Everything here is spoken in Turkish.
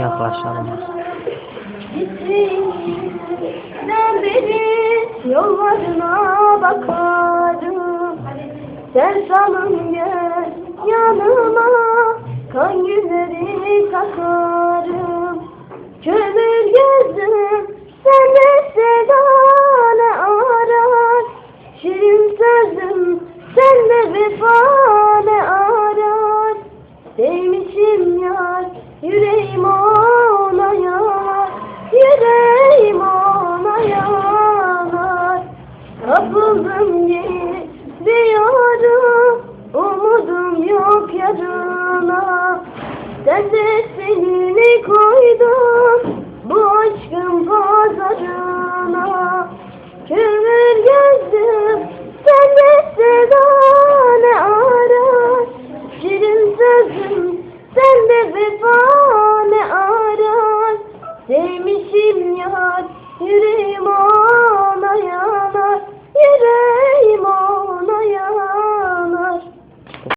Yaklaşalım. Günden beri yollarına bakarım. Sen salın gel yanıma, kan günleri takarım. Kömür Şirin sözüm sen de vefane arar. Sevmişim yar yüreğim ona yanar. Yüreğim ona yanar. Kapıldım gidiyorum Umudum yok yarına. Sen de senini koydun vefane arar Sevmişim yar Yüreğim